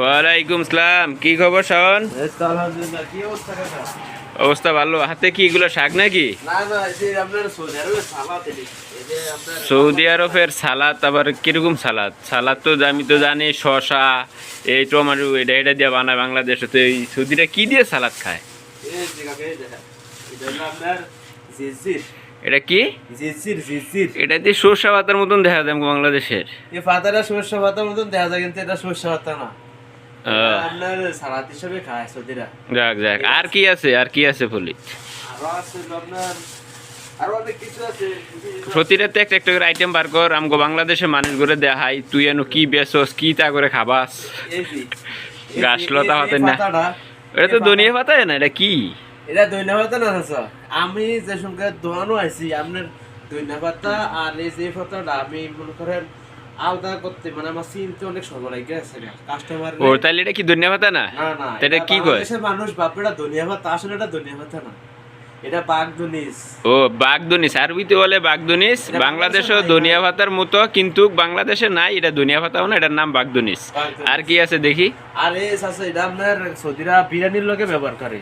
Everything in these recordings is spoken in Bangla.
ওয়ালাইকুম সালাম। কি খবর শাওন? অবস্থা ভালো। হাতে কি এগুলো শাক নাকি? সৌদি আরবের সালাদ আবার কীরকম সালাদ? সালাদ তো আমি তো জানি শশা এই টমেটো এটা এটা দিয়ে বানায় বাংলাদেশে। তো এই সৌদিরা কি দিয়ে সালাদ খায়? এটা কি? এটা দিয়ে সর্ষা পাতার মতন দেখা যায় বাংলাদেশের। এই পাতাটা সরষে পাতার মতন দেখা যায় কিন্তু এটা সরষে পাতা না। আপনার সালাদ হিসেবে খায় সৌদিরা। যাক যাক। আর কি আছে আর কি আছে আরও আছে আপনার আছে। একটা একটা করে আইটেম বার কর। আমগো বাংলাদেশে মানুষ করে দেখাই তুই এনো কি বেচস কি তা করে খাবাস? এই যে এই গাছ লতা এই না। এটা তো দুনিয়া পাতা। না এটা কি? এটা দইনা পাতা না আমি যে সঙ্গে দোয়ানো আইছি আপনার দইনা পাতা আর এই যে পাতাটা আমি মনে করেন আলাদা করতে মানে আমার চিনতে অনেক সময় লাগে আছে কাস্টমার ও তাহলে এটা কি দুনিয়া পাতা না? না না এটা কি কয়? মানুষ বাপরেটা দুনিয়া পাতা আসলে এটা দুনিয়া পাতা না। এটা বাঘ দুনিস ও বাগদনিস আরবিতে বলে বাগদনিস বাংলাদেশেও বাংলাদেশে নাই, দুনিয়া ভাতার মতো কিন্তু বাংলাদেশে নাই এটা দুনিয়া ভাতাও না এটার নাম বাগদনিস। বাগদনিস। আর কি আছে দেখি? আর এই চাচা এটা আপনার সৌদিরা বিরিয়ানির লোকে ব্যবহার করে।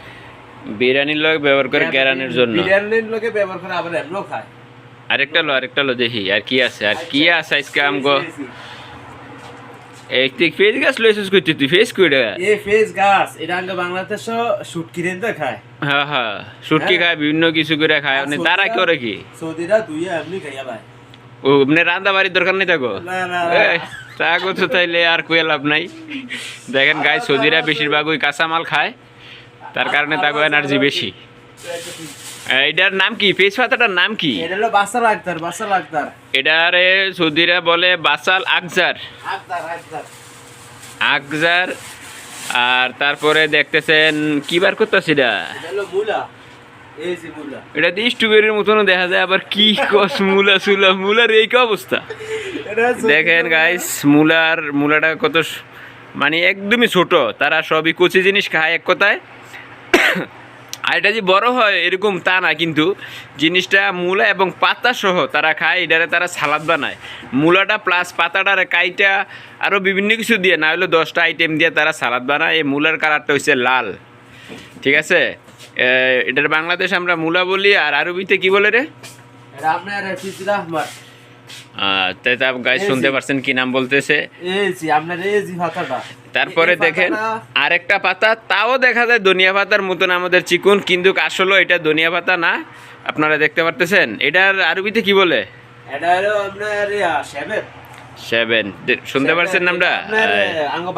বিরিয়ানির লোক ব্যবহার করে কেরানের জন্য। বিরিয়ানির লোকে ব্যবহার করে আবার এমনও খায়। আরেকটা লো আরেকটা লো দেখি আর কি আছে আর কি আছে আজকে আমগো? তুই ফেস গাছ লইছিস কইতে তুই ফেস কইরা এই ফেস গাছ এটা আগে বাংলাদেশ শুটকি রেন্দা খায়। হ্যাঁ হ্যাঁ সুটকি হ্যাঁ। খায় বিভিন্ন কিছু করে খায় মানে তারা করে কি? সৌদিরা দুই এমনি খাইয়া ভাই ও মানে রান্না বাড়ির দরকার নেই থাকো না না এই, তা তাইলে আর কুয়ে লাভ নাই। দেখেন গাই সৌদিরা বেশিরভাগ ওই কাঁচামাল খায় তার কারণে তাকে এনার্জি বেশি। এটার নাম কি? ফেস পাতাটার নাম কি? এটা হলো বাসাল আক্তার বাসাল আক্তার। এটারে সৌদিরা বলে বাসাল আকজার। আকজার আর তারপরে দেখতেছেন কি বার করতেছি এটা? এটা দিয়ে স্ট্রবেরির মতনও দেখা যায় আবার কি কস মুলা সুলা মুলার এই কি অবস্থা? দেখেন গাইস মুলার মুলাটা কত মানে একদমই ছোট তারা সবই কচি জিনিস খায় এক কথায়। আর এটা যে বড় হয়, এরকম তা না, কিন্তু জিনিসটা মূলা এবং পাতা সহ তারা খায়, এটারে তারা সালাদ বানায়। মূলাটা প্লাস পাতাটার কাইটা আরও বিভিন্ন কিছু দিয়ে, না হলে দশটা আইটেম দিয়ে তারা সালাদ বানায়। এই মূলার কালারটা হচ্ছে লাল। ঠিক আছে? এটার বাংলাদেশ আমরা মূলা বলি, আর আরবিতে কি বলে রে? আপনার তাই তা গাইস শুনতে পারছেন কি নাম বলতেছে? তারপরে দেখেন আরেকটা পাতা তাও দেখা যায় ধনিয়া পাতার মতন আমাদের চিকুন কিন্তু আসলে এটা ধনিয়া পাতা না। আপনারা দেখতে পারতেছেন? এটার আরবিতে কি বলে? এটা হলো আপনার সেবের সেভেন শুনতে পারছেন নামটা?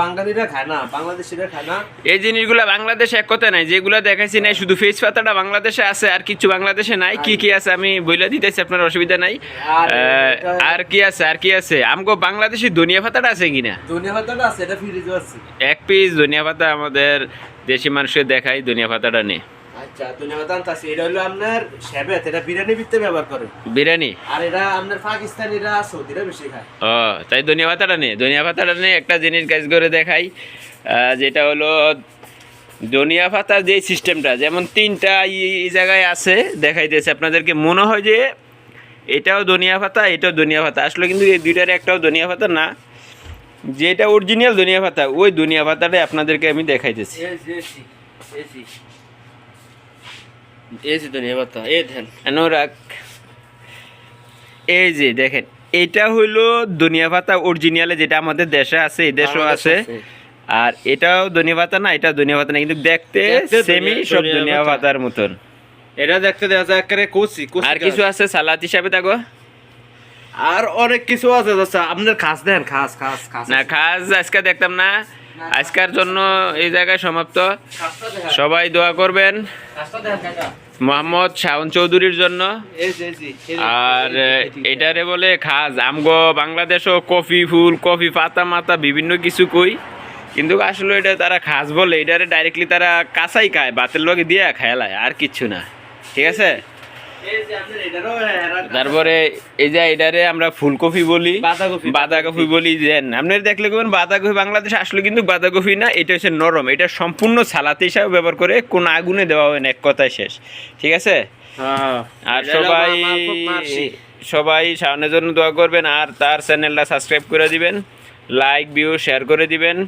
বাঙালিরা খায় না বাংলাদেশিরা খায় না। এই জিনিসগুলো বাংলাদেশে এক কথা নাই যেগুলো দেখাইছি নাই শুধু ফেস পাতাটা বাংলাদেশে আছে আর কিছু বাংলাদেশে নাই কি কি আছে আমি বইলা দিতেছি আপনার অসুবিধা নাই। আর কি আছে আর কি আছে? আমগো বাংলাদেশি ধনিয়া পাতাটা আছে কিনা ধনিয়া পাতাটা আছে এটা ফ্রিজে আছে। এক পিস ধনিয়া পাতা আমাদের দেশি মানুষের দেখাই ধনিয়া পাতাটা নেই আচ্ছা পাতা আছে এটা হলো আপনার সেবেত এটা বিরিয়ানি ভিতরে ব্যবহার করে। বিরিয়ানি? আর এটা আপনার পাকিস্তানিরা সৌদিরা বেশি খায়। ও তাই ধনিয়া পাতাটা নেই ধনিয়া পাতাটা নেই একটা জিনিস কাজ করে দেখাই। যেটা হলো ধনিয়া পাতার যে সিস্টেমটা যেমন তিনটা এই জায়গায় আছে দেখাইতেছে আপনাদেরকে। মনে হয় যে এটাও ধনিয়া পাতা এটাও ধনিয়া পাতা। আসলে কিন্তু এই দুইটার একটাও ধনিয়া পাতা না। যেটা অরিজিনাল ধনিয়া পাতা ওই ধনিয়া পাতাটাই আপনাদেরকে আমি দেখাইতেছি। ধনিয়া এই দেন অনুরাগ এই যে দেখেন এটা হইল ধনিয়া পাতা অরিজিনালে যেটা আমাদের দেশে আছে এই দেশেও আছে। আর এটাও ধনিয়া পাতা না এটা ধনিয়া পাতা না কিন্তু দেখতে সেমি সব ধনিয়া পাতার মতন। এটা দেখতে দেখা যায় একেবারে কচি আর কিছু আছে সালাদ হিসাবে থাকো আর অনেক কিছু আছে আপনার খাস দেন খাস খাস খাস। না খাস আজকে দেখতাম না। আজকের জন্য এই জায়গায় সমাপ্ত। সবাই দোয়া করবেন মোহাম্মদ শাওন চৌধুরীর জন্য। আর এটারে বলে খাজ আমগো বাংলাদেশও কফি ফুল, কফি পাতা মাতা, বিভিন্ন কিছু কই। কিন্তু আসলে এটা তারা খাস বলে, এটারে ডাইরেক্টলি তারা কাঁচাই খায়, বাতের লগে দিয়ে খেলায়, আর কিচ্ছু না। ঠিক আছে? তারপরে এই যে এটারে আমরা ফুলকপি বলি বাঁধাকপি। বলি দেন আপনার দেখলে বাঁধাকপি বাংলাদেশে আসলে কিন্তু বাঁধাকপি না এটা হচ্ছে নরম। এটা সম্পূর্ণ সালাতে হিসাবে ব্যবহার করে কোন আগুনে দেওয়া হয় না এক কথায় শেষ। ঠিক আছে? হ্যাঁ। আর সবাই। সবাই সামনের জন্য দোয়া করবেন আর তার চ্যানেলটা সাবস্ক্রাইব করে দিবেন লাইক ভিউ শেয়ার করে দিবেন।